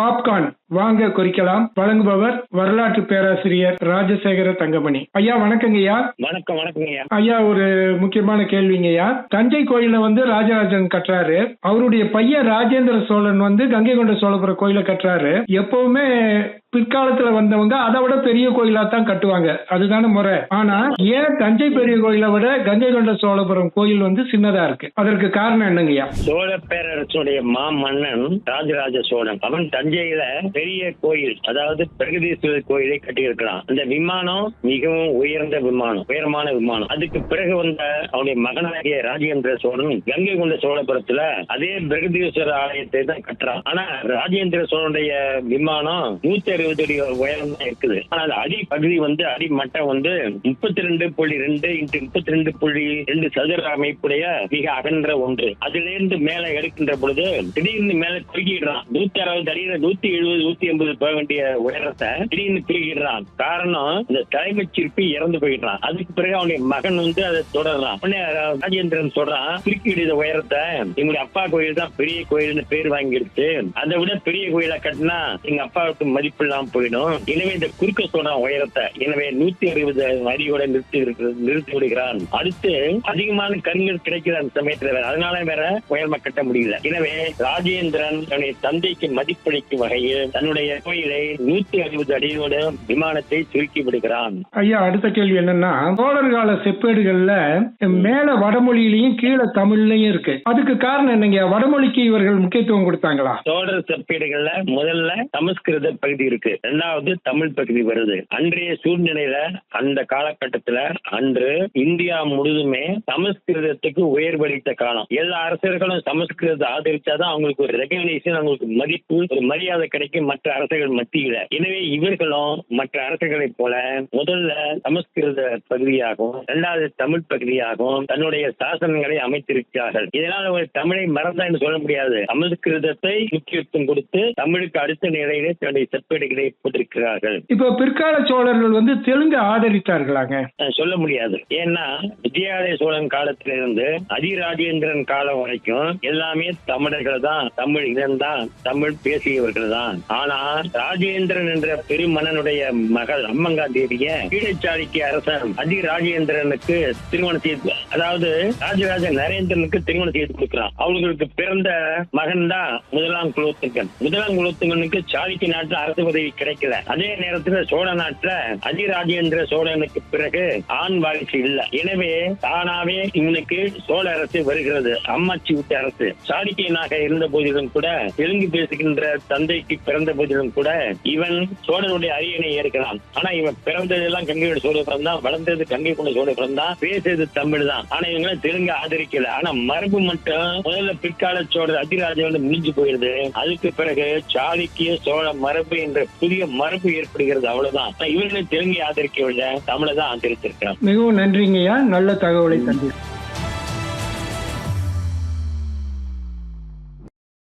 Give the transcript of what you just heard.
Popcorn வாங்க குறிக்கலாம். வழங்குபவர் வரலாற்று பேராசிரியர் ராஜசேகர தங்கமணி. ஐயா வணக்கங்க ஐயா. வணக்கம் வணக்கங்கய்யா ஐயா. ஒரு முக்கியமான கேள்விங்க ஐயா. தஞ்சை கோயிலை வந்து ராஜராஜன் கட்டுறாரு. அவருடைய பையன் ராஜேந்திர சோழன் வந்து கங்கை கொண்ட சோழபுரம் கோயிலை கட்டுறாரு. எப்பவுமே பிற்காலத்துல வந்தவங்க அதை விட பெரிய கோயிலா தான் கட்டுவாங்க. அதுதானே முறை. ஆனா ஏன் தஞ்சை பெரிய கோயிலை விட கங்கை கொண்ட சோழபுரம் கோயில் வந்து சின்னதா இருக்கு? அதற்கு காரணம் என்னங்கய்யா? சோழ பேரரசுடைய மாமன்னன் ராஜராஜ சோழன். அவன் தஞ்சையில பெரிய கோயில் அதாவது பிரகதீஸ்வரர் கோயிலை கட்டியிருக்கிறான். அந்த விமானம் மிகவும் உயர்ந்த விமானம் உயரமான விமானம். அதுக்கு பிறகு வந்த அவனுடைய மகனாகிய ராஜேந்திர சோழன் கங்கை கொண்ட சோழபுரத்துல அதே பிரகதீஸ்வரர் ஆலயத்தை தான் கட்டுறான். ஆனா ராஜேந்திர சோழனுடைய விமானம் நூத்தி அறுபது அடி உயரம் தான் இருக்குது. ஆனா அது அடி பகுதி வந்து அடி மட்டம் வந்து முப்பத்தி ரெண்டு புள்ளி ரெண்டு இன்ட்டு முப்பத்தி ரெண்டு புள்ளி ரெண்டு சதுர அமைப்புடைய மிக அகன்ற ஒன்று. அதிலிருந்து மேல எடுக்கின்ற பொழுது திடீர்னு மேல குறுக்கிடுறான். நூத்தி அறுபது அடியில நூத்தி எழுபது நூத்தி எண்பது போக வேண்டிய உயரத்தை திடீர்னு குறுக்கிடுறான் காரணம் இந்த தலைமை சிற்பி இறந்து போயிடுறான். அதுக்கு பிறகு அவனுடைய மகன் வந்து அதை தொடர்றான். உடனே ராஜேந்திரன் சொல்றான் குறுக்கிடுத உயரத்தை. எங்களுடைய அப்பா கோயில் தான் பெரிய கோயில்னு பேர் வாங்கிடுச்சு அதை விட பெரிய கோயிலை கட்டினா எங்க அப்பாவுக்கு மதிப்பு இல்லாம போயிடும். எனவே இந்த குறுக்க சொல்றான் உயரத்தை எனவே நூத்தி அறுபது அடியோட நிறுத்தி நிறுத்தி விடுகிறான். அடுத்து அதிகமான கருங்கல் கிடைக்கிற அந்த சமயத்துல அதனால வேற உயரமா கட்ட முடியல. எனவே ராஜேந்திரன் தன்னுடைய தந்தைக்கு மதிப்பளிக்கும் வகையில் தன்னுடைய கோயிலை நூத்தி அறுபது அடியோட விமானத்தை சுருக்கி விடுகிறான். ஐயா அடுத்த கேள்வி என்னன்னா சோழர் கால செப்பேடுகள்ல மேல வடமொழியிலயும் கீழே தமிழ்லயும் இருக்கு. அதுக்கு காரணம் என்னங்க வடமொழிக்கு இவர்கள் முக்கியத்துவம் கொடுத்தாங்களா? சோழர் செப்பேடுகள்ல முதல்ல சமஸ்கிருத பகுதி இருக்கு. ரெண்டாவது தமிழ் பகுதி வருது. அன்றைய சூழ்நிலையில அந்த காலகட்டத்துல அன்று இந்தியா முழுதுமே சமஸ்கிருதத்துக்கு உயர்வளித்த காலம். எல்லா அரசர்களும் சமஸ்கிருதத்தை ஆதரிச்சாதான் அவங்களுக்கு ஒரு ரெகக்னேஷன் அவங்களுக்கு மதிப்பு ஒரு மரியாதை கிடைக்கும் மற்ற அரசுகள் மத்தியில. எனவே இவர்களும் மற்ற அரசர்களைப் போல முதல்ல சமஸ்கிருத பகுதியாகவும் இரண்டாவது தமிழ் பகுதியாகவும் தன்னுடைய சாசனங்களை அமைத்திருக்கிறார்கள். இதனால் ஒரு தமிழை மறந்தான்னு சொல்ல முடியாது. சமஸ்கிருதத்தை முக்கியத்துவம் கொடுத்து தமிழுக்கு அடுத்த நிலையிலே தன்னுடைய செப்பேடுகளை போட்டிருக்கிறார்கள் இப்போ பிற்கால சோழர்கள் வந்து தெலுங்கு ஆதரித்தார்களாங்க. சொல்ல முடியாது. ஏன்னா விஜயாலய சோழன் காலத்திலிருந்து அதிராஜேந்திரன் காலம் வரைக்கும் எல்லாமே தமிழர்கள் தான் தமிழ் இனம்தான் தமிழ் பேசியவர்கள் தான். ஆனா ராஜேந்திரன் என்ற பெருமன்னனுடைய மகள் அம்மங்கா தேவிய கீழச்சாளுக்கிய அரசன் அதிராஜேந்திரனுக்கு திருமணம் செய்து அதாவது ராஜராஜ நரேந்திரனுக்கு திருமணம் செய்து கொடுக்கிறான். அவங்களுக்கு பிறந்த மகன் தான் முதலாம் குலோத்துங்கன். முதலாம் குலோத்துங்கனுக்கு சாளுக்கிய நாட்டுல அரசு பதவி கிடைக்கல. அதே நேரத்துல சோழ நாட்டுல அதிராஜேந்திர சோழனுக்கு பிறகு ஆண் வாரிசு இல்ல. எனவே தானாவே இவனுக்கு சோழ அரசு வருகிறது. அம்மாச்சி விட்ட அரசு. சாடிக்கையனாக இருந்த போதிலும் கூட தெலுங்கு பேசுகின்ற தந்தைக்கு பிறந்த போதிலும் கூட இவன் சோழனுடைய அரியணை ஏற்கிறான் ஆனா இவன் பிறந்ததெல்லாம் கங்கையோட சோழபுரம் தான். வளர்ந்தது கங்கை கொண்ட சோழபுரம் தான். பேசுறது தமிழ் தான். ஆனா இவங்க தெலுங்கு ஆதரிக்கல. ஆனா மரபு மட்டும் முதல்ல பிற்கால சோழர் அதிராஜ வந்து முடிஞ்சு போயிருது. அதுக்கு பிறகு சாதிக்கிய சோழ மரபு என்ற புதிய மரபு ஏற்படுகிறது. அவ்வளவுதான். இவர்களை இவர்கள் தெலுங்கை ஆதரிக்கவில்லை தமிழை தான் ஆதரித்திருக்கிறான். மிகவும் நன்றிங்கய்யா. நல்ல தகவலை தந்தீர்